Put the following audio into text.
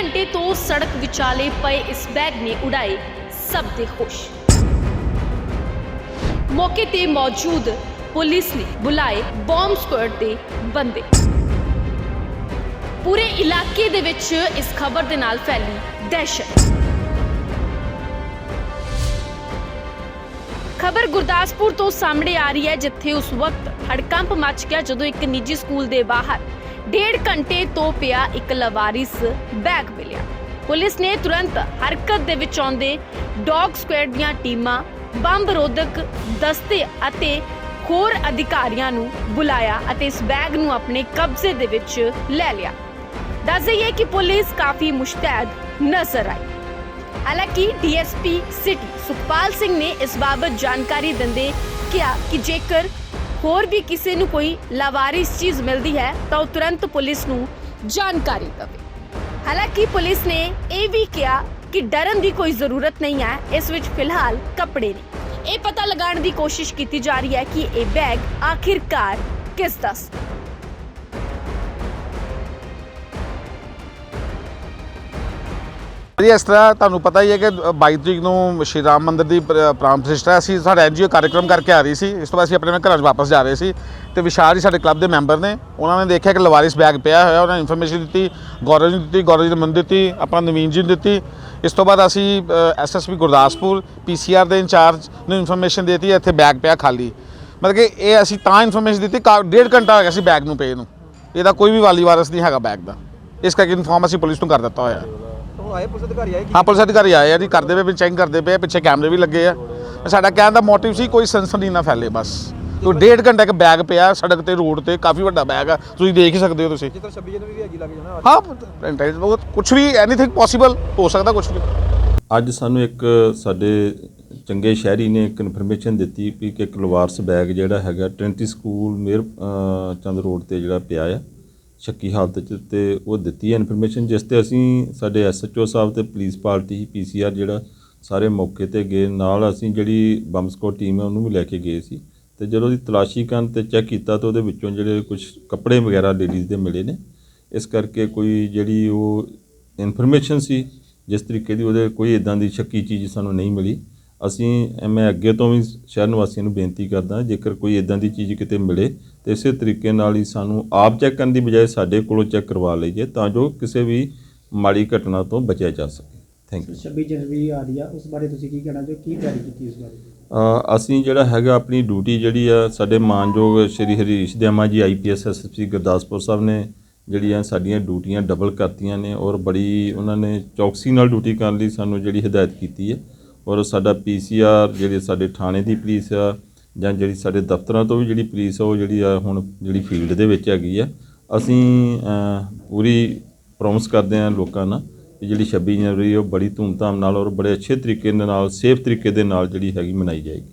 ਘੰਟੇ ਤੋਂ ਸੜਕ ਵਿਚਾਲੇ ਪਏ ਇਸ ਬੈਗ ਨੇ ਉਡਾਏ ਸਭ ਦੇ ਹੋਸ਼। ਮੌਕੇ ਤੇ ਮੌਜੂਦ ਪੁਲਿਸ ਨੇ ਬੁਲਾਏ ਬੰਬ ਸਕੁਐਡ ਦੇ ਬੰਦੇ। ਪੂਰੇ ਇਲਾਕੇ ਦੇ ਵਿੱਚ ਇਸ ਖਬਰ ਦੇ ਨਾਲ ਫੈਲੀ ਦਹਿਸ਼ਤ। ਖਬਰ ਗੁਰਦਾਸਪੁਰ ਤੋਂ ਸਾਹਮਣੇ ਆ ਰਹੀ ਹੈ, ਜਿੱਥੇ ਉਸ ਵਕਤ ਹੜਕੰਪ ਮਚ ਗਿਆ ਜਦੋਂ ਇੱਕ ਨਿੱਜੀ ਸਕੂਲ ਦੇ ਬਾਹਰ ਡੇਢ ਘੰਟੇ ਤੋਂ ਪਿਆ ਇੱਕ ਲਵਾਰਿਸ ਬੈਗ ਮਿਲਿਆ। ਪੁਲਿਸ ਨੇ ਤੁਰੰਤ ਹਰਕਤ ਦੇ ਵਿੱਚ ਆਉਂਦੇ ਡੌਗ ਸਕੁਐਡ ਦੀਆਂ ਟੀਮਾਂ, ਬੰਬ ਰੋਧਕ ਦਸਤੇ ਅਤੇ ਹੋਰ ਅਧਿਕਾਰੀਆਂ ਨੂੰ ਬੁਲਾਇਆ ਅਤੇ ਇਸ ਬੈਗ ਨੂੰ ਆਪਣੇ ਕਬਜ਼ੇ ਦੇ ਵਿੱਚ ਲੈ ਲਿਆ। ਦੱਸ ਦਈਏ ਕਿ ਪੁਲਿਸ ਕਾਫੀ ਮੁਸ਼ਤੈਦ ਨਜ਼ਰ ਆਈ। ਹਾਲਾਂਕਿ ਡੀਐਸਪੀ ਸਿਟੀ ਸੁਖਪਾਲ ਸਿੰਘ ਨੇ ਇਸ ਬਾਬਤ ਜਾਣਕਾਰੀ ਦਿੰਦੇ ਕਿਹਾ ਕਿ ਜੇਕਰ ਹੋਰ ਵੀ ਕਿਸੇ ਨੂੰ ਕੋਈ ਲਾਵਾਰਿਸ ਚੀਜ਼ ਮਿਲਦੀ ਹੈ, ਤਾਂ ਉਹ ਤੁਰੰਤ ਪੁਲਿਸ ਨੂੰ ਜਾਣਕਾਰੀ ਦੇਵੇ। ਹਾਲਾਂਕਿ ਪੁਲਿਸ ਨੇ ਇਹ ਵੀ ਕਿਹਾ ਕਿ ਡਰਨ ਦੀ ਕੋਈ ਜ਼ਰੂਰਤ ਨਹੀਂ ਹੈ, ਇਸ ਵਿੱਚ ਫਿਲਹਾਲ ਕੱਪੜੇ ਨੇ। ਇਹ ਪਤਾ ਲਗਾਉਣ ਦੀ ਕੋਸ਼ਿਸ਼ ਕੀਤੀ ਜਾ ਰਹੀ ਹੈ ਕਿ ਇਹ ਬੈਗ ਆਖਿਰਕਾਰ ਕਿਸ ਦਾ ਸੀ। ਜੀ ਇਸ ਤਰ੍ਹਾਂ ਤੁਹਾਨੂੰ ਪਤਾ ਹੀ ਹੈ ਕਿ 22 ਤਰੀਕ ਨੂੰ ਸ਼੍ਰੀ ਰਾਮ ਮੰਦਿਰ ਦੀ ਪ੍ਰ- ਪ੍ਰਾਣ ਪ੍ਰਤਿਸ਼ਠਾ ਅਸੀਂ ਸਾਡਾ ਐਨਜੀਓ ਕਾਰਜਕ੍ਰਮ ਕਰਕੇ ਆ ਰਹੀ ਸੀ। ਇਸ ਤੋਂ ਬਾਅਦ ਅਸੀਂ ਆਪਣੇ ਘਰਾਂ 'ਚ ਵਾਪਸ ਜਾ ਰਹੇ ਸੀ ਤੇ ਵਿਸ਼ਾਲ ਜੀ ਸਾਡੇ ਕਲੱਬ ਦੇ ਮੈਂਬਰ ਨੇ, ਉਹਨਾਂ ਨੇ ਦੇਖਿਆ ਕਿ ਲਵਾਰਿਸ ਬੈਗ ਪਿਆ ਹੋਇਆ, ਉਹਨਾਂ ਨੇ ਇਨਫੋਰਮੇਸ਼ਨ ਦਿੱਤੀ, ਗੌਰਵ ਜੀ ਨੂੰ ਦਿੱਤੀ, ਗੌਰਵ ਜੀ ਨੇ ਮੈਨੂੰ ਦਿੱਤੀ, ਆਪਾਂ ਨਵੀਨ ਜੀ ਨੂੰ ਦਿੱਤੀ। ਇਸ ਤੋਂ ਬਾਅਦ ਅਸੀਂ ਐਸਐਸਪੀ ਗੁਰਦਾਸਪੁਰ ਪੀਸੀਆਰ ਦੇ ਇੰਚਾਰਜ ਨੂੰ ਇਨਫੋਰਮੇਸ਼ਨ ਦਿੱਤੀ, ਇੱਥੇ ਬੈਗ ਪਿਆ ਖਾਲੀ। ਮਤਲਬ ਕਿ ਇਹ ਅਸੀਂ ਤਾਂ ਇਨਫੋਰਮੇਸ਼ਨ ਦਿੱਤੀ, ਕਾ- ਡੇਢ ਘੰਟਾ ਹੋ ਗਿਆ ਸੀ ਬੈਗ ਨੂੰ ਪਏ ਨੂੰ। ਇਹਦਾ ਕੋਈ ਵੀ ਵਾਲੀ ਵਾਰਸ ਨਹੀਂ ਹੈਗਾ ਬੈਗ ਦਾ। ਇਸ ਕਰਕੇ ਇਨਫੋਰਮ ਅਸੀਂ ਪੁਲਿਸ ਨੂੰ ਕਰ ਦਿੱਤਾ ਹੋਇਆ। ਆਏ ਪੁਲਿਸ ਅਧਿਕਾਰੀ ਆਏ ਹਾਂ ਪੁਲਿਸ ਅਧਿਕਾਰੀ ਆਏ ਆ ਜੀ ਕਰਦੇ ਪਏ ਚੈੱਕ ਕਰਦੇ ਪਏ ਆ, ਪਿੱਛੇ ਕੈਮਰੇ ਵੀ ਲੱਗੇ ਆ। ਸਾਡਾ ਕਹਿਣ ਦਾ ਮੋਟਿਵ ਸੀ ਕੋਈ ਸਨਸਨੀ ਨਾ ਫੈਲੇ ਬਸ। ਤੋ ਡੇਢ ਘੰਟੇ ਇੱਕ ਬੈਗ ਪਿਆ ਸੜਕ ਤੇ ਰੋਡ ਤੇ ਕਾਫੀ ਵੱਡਾ ਬੈਗ ਆ। ਤੁਸੀਂ ਦੇਖ ਹੀ ਸਕਦੇ ਹੋ ਤੁਸੀਂ। ਜਿੱਦਾਂ 26 ਜਨਵਰੀ ਵੀ ਹੈਗੀ ਲੱਗ ਜਾਣਾ ਹਾਂ ਇੰਟੈਲੀਜੈਂਸ ਕੁਝ ਵੀ ਐਨੀਥਿੰਗ ਪੋਸੀਬਲ ਹੋ ਸਕਦਾ ਕੁਝ ਵੀ। ਅੱਜ ਸਾਨੂੰ ਇੱਕ ਸਾਡੇ ਚੰਗੇ ਸ਼ਹਿਰੀ ਨੇ ਇੱਕ ਇਨਫੋਰਮੇਸ਼ਨ ਦਿੱਤੀ ਵੀ ਕਿ ਇੱਕ ਲਵਾਰਸ ਬੈਗ ਜਿਹੜਾ ਹੈਗਾ ਟ੍ਰਿੰਟੀ ਸਕੂਲ ਮੇਰ ਚੰਦ ਰੋਡ ਤੇ ਜਿਹੜਾ ਪਿਆ ਆ। ਸ਼ੱਕੀ ਹਾਲਤ 'ਚ ਤੇ ਉਹ ਦਿੱਤੀ ਹੈ ਇਨਫੋਰਮੇਸ਼ਨ ਜਿਸ ਤੇ ਅਸੀਂ ਸਾਡੇ ਐਸਐਚਓ ਸਾਹਿਬ ਤੇ ਪੁਲਿਸ ਪਾਰਟੀ ਪੀਸੀਆਰ ਜਿਹੜਾ ਸਾਰੇ ਮੌਕੇ ਤੇ ਗਏ। ਨਾਲ ਅਸੀਂ ਜਿਹੜੀ ਬੰਬ ਸਕੋਡ ਟੀਮ ਹੈ ਉਹਨੂੰ ਵੀ ਲੈ ਕੇ ਗਏ ਸੀ। ਤੇ ਜਦੋਂ ਦੀ ਤਲਾਸ਼ੀ ਕਰਨ ਤੇ ਚੈੱਕ ਕੀਤਾ ਤਾਂ ਉਹਦੇ ਵਿੱਚੋਂ ਜਿਹੜੇ ਕੁਝ ਕੱਪੜੇ ਵਗੈਰਾ ਲੇਡੀਜ਼ ਦੇ ਮਿਲੇ ਨੇ। ਇਸ ਕਰਕੇ ਕੋਈ ਜਿਹੜੀ ਉਹ ਇਨਫੋਰਮੇਸ਼ਨ ਸੀ, ਜਿਸ ਤਰੀਕੇ ਦੀ ਉਹਦੇ ਕੋਈ ਇਦਾਂ ਦੀ ਸ਼ੱਕੀ ਚੀਜ਼ ਸਾਨੂੰ ਨਹੀਂ ਮਿਲੀ। ਅਸੀਂ ਮੈਂ ਅੱਗੇ ਤੋਂ ਵੀ ਸ਼ਹਿਰ ਨਿਵਾਸੀਆਂ ਨੂੰ ਬੇਨਤੀ ਕਰਦਾ ਜੇਕਰ ਕੋਈ ਇਦਾਂ ਦੀ ਚੀਜ਼ ਕਿਤੇ ਮਿਲੇ ਤੇ ਇਸੇ ਤਰੀਕੇ ਨਾਲ ਹੀ ਸਾਨੂੰ ਆਪ ਚੈੱਕ ਕਰਨ ਦੀ ਬਜਾਏ ਸਾਡੇ ਕੋਲੋਂ ਚੈੱਕ ਕਰਵਾ ਲਈਏ ਤਾਂ ਜੋ ਕਿਸੇ ਵੀ ਮਾੜੀ ਘਟਨਾ ਤੋਂ ਬਚਿਆ ਜਾ ਸਕੇ। ਥੈਂਕ ਯੂ 26 ਜਨਵਰੀ ਆ ਰਹੀ ਆ ਉਸ ਬਾਰੇ ਤੁਸੀਂ ਕੀ ਕਹਿਣਾ ਚਾਹੋ ਕੀ ਤਿਆਰੀ ਕੀਤੀ ਇਸ ਬਾਰੇ? ਅਸੀਂ ਜਿਹੜਾ ਹੈਗਾ ਆਪਣੀ ਡਿਊਟੀ ਜਿਹੜੀ ਆ ਸਾਡੇ ਮਾਨਯੋਗ ਸ਼੍ਰੀ ਹਰੀਸ਼ ਦਿਆਮਾ ਜੀ ਆਈਪੀਐਸ ਐਸਐਸਪੀ ਗੁਰਦਾਸਪੁਰ ਸਾਹਿਬ ਨੇ ਜਿਹੜੀਆਂ ਸਾਡੀਆਂ ਡਿਊਟੀਆਂ ਡਬਲ ਕਰਤੀਆਂ ਨੇ ਔਰ ਬੜੀ ਉਹਨਾਂ ਨੇ ਚੌਕਸੀ ਨਾਲ ਡਿਊਟੀ ਕਰਨ ਲਈ ਸਾਨੂੰ ਜਿਹੜੀ ਹਦਾਇਤ ਕੀਤੀ ਹੈ। ਔਰ ਸਾਡਾ ਪੀਸੀਆਰ ਜਿਹੜੇ ਸਾਡੇ ਥਾਣੇ ਦੀ ਪੁਲਿਸ ਆ, ਜਾਂ ਜਿਹੜੀ ਸਾਡੇ ਦਫ਼ਤਰਾਂ ਤੋਂ ਵੀ ਜਿਹੜੀ ਪੁਲਿਸ ਆ, ਉਹ ਜਿਹੜੀ ਆ ਹੁਣ ਜਿਹੜੀ ਫੀਲਡ ਦੇ ਵਿੱਚ ਹੈਗੀ ਆ, ਅਸੀਂ ਪੂਰੀ ਪ੍ਰੋਮਿਸ ਕਰਦੇ ਹਾਂ ਲੋਕਾਂ ਨਾਲ ਕਿ ਜਿਹੜੀ 26 ਜਨਵਰੀ ਉਹ ਬੜੀ ਧੂਮਧਾਮ ਨਾਲ ਔਰ ਬੜੇ ਅੱਛੇ ਤਰੀਕੇ ਦੇ ਨਾਲ ਸੇਫ ਤਰੀਕੇ ਦੇ ਨਾਲ ਜਿਹੜੀ ਹੈਗੀ ਮਨਾਈ ਜਾਏਗੀ।